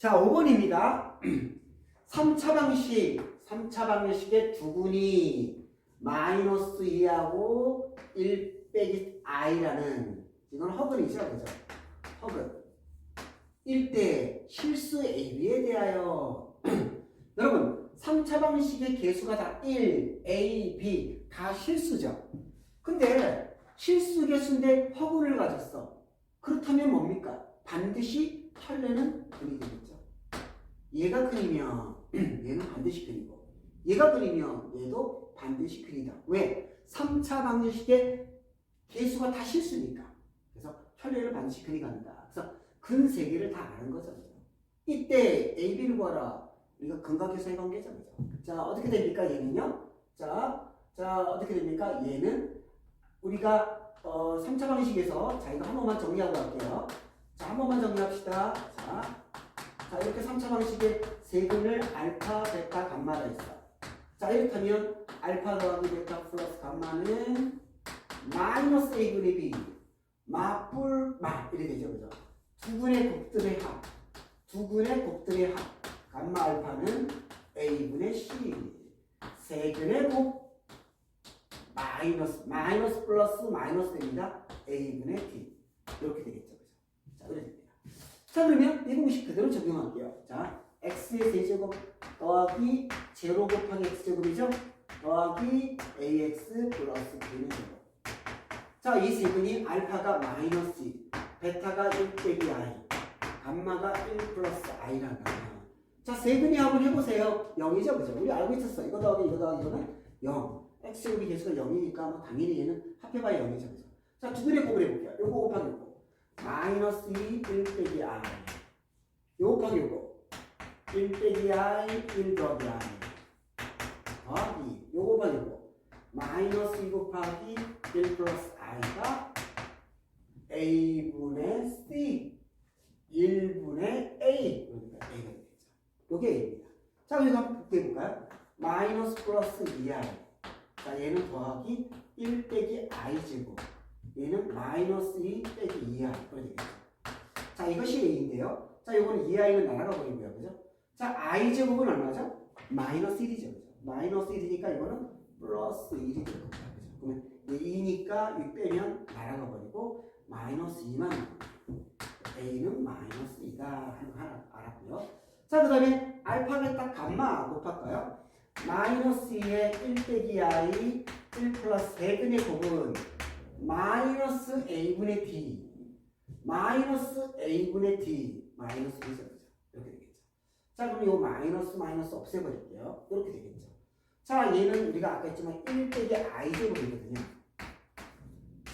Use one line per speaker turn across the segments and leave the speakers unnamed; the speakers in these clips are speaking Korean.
자, 5번입니다. 3차 방식, 3차 방식의 두근이 마이너스 2하고 1 빼기 i라는 이건 허근이죠, 그죠? 허근. 1대 실수 AB에 대하여 여러분 3차 방식의 개수가 다 1, A, B 다 실수죠. 근데 실수 개수인데 허근을 가졌어. 그렇다면 뭡니까? 반드시 근이 되겠죠. 얘가 근이면 얘는 반드시 근이고 얘가 근이면 얘도 반드시 근이다. 왜? 3차 방식의 개수가 다 실수니까. 그래서 혈례를 반드시 근이 간다. 그래서 근 세 개를 다 아는 거죠. 이때 A, B를 구하라. 우리가 근각계수의 관계죠. 자, 어떻게 됩니까? 얘는요. 자, 자, 어떻게 됩니까? 얘는 우리가 어, 3차 방식에서 자, 이거 한 번만 정리하고 갈게요. 자, 한 번만 정리합시다. 자, 자 이렇게 3차 방식의 세근을 알파, 베타, 감마가 있어. 자, 이렇다면 알파 더하기 베타 플러스 감마는 마이너스 A분의 B. 마뿔, 마. 이렇게 되죠. 그죠? 두 분의 곱들의 합. 두 분의 곱들의 합. 감마 알파는 A분의 C. 세 근의 곱. 마이너스, 마이너스 플러스 마이너스 됩니다. A분의 D. 이렇게 되겠죠. 자, 됩니다. 자, 그러면 이 공식 그대로 적용할게요. 자, x의 세제곱 더하기 제로 곱하기 x제곱이죠? 더하기 ax 플러스 b는 제곱. 자, 이 세분이 알파가 마이너스 2, 베타가 1 빼기 i, 감마가 1 플러스 i라는 거예요. 자, 세분이 한번 해보세요. 0이죠, 그죠? 우리 알고 있었어. 이거 더하기 이거 더하기 이거는 0. x제곱이 개수가 0이니까 뭐 당연히 얘는 합해봐야 0이죠, 그죠? 자, 두 분의 곱을 해볼게요. 요거 곱하기. 마이너스 2, 1 빼기 i. 요거 곱하기 요거. 1 빼기 i, 1 더하기 i. 더하기. 요거 곱하기 요거. 마이너스 2 곱하기 1 플러스 i가 a분의 c. 1분의 a. 그러니까 a가 되겠죠. 요게 a입니다. 자, 그래서 한번 해볼까요? 마이너스 플러스 2i. 자, 얘는 더하기 1 빼기 i 제곱. 얘는 마이너스 2 빼기 2i. 그렇게 되겠죠. 자, 이것이 a인데요. 자, 요거는 2i는 날아가 버리고요. 그죠? 자, i 제곱은 얼마죠? 마이너스 1이죠. 그죠? 마이너스 1이니까 이거는 플러스 1이 될 겁니다. 그죠? 그러면 2니까 6 빼면 날아가 버리고 마이너스 2만 남습니다. a는 마이너스 2다 하는 거 알았고요. 자, 그 다음에 알파벳 딱 감마 곱할까요? 마이너스 2에 1 빼기 i 1 플러스 세근의 곱은 마이너스 a분의 d 마이너스 a분의 d 마이너스 b죠. 그죠? 이렇게 되겠죠. 자, 그럼 이 마이너스 마이너스 없애버릴게요. 이렇게 되겠죠. 자, 얘는 우리가 아까 했지만 1 빼기 i 제곱이거든요.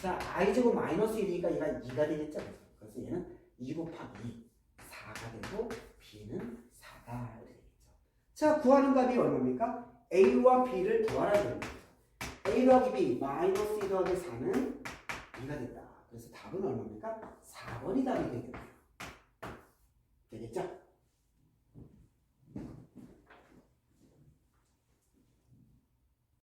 자, i 제곱 마이너스 1이니까 얘가 2가 되겠죠. 그래서 얘는 2 곱하기 4가 되고 b는 4다 이렇게 되겠죠. 자, 구하는 값이 얼마입니까? a와 b를 더하라 됩니다. a 더하기 b 마이너스 2 더하기 4는 2가 됐다. 그래서 답은 얼마입니까? 4번이 답이 되겠네요. 되겠죠?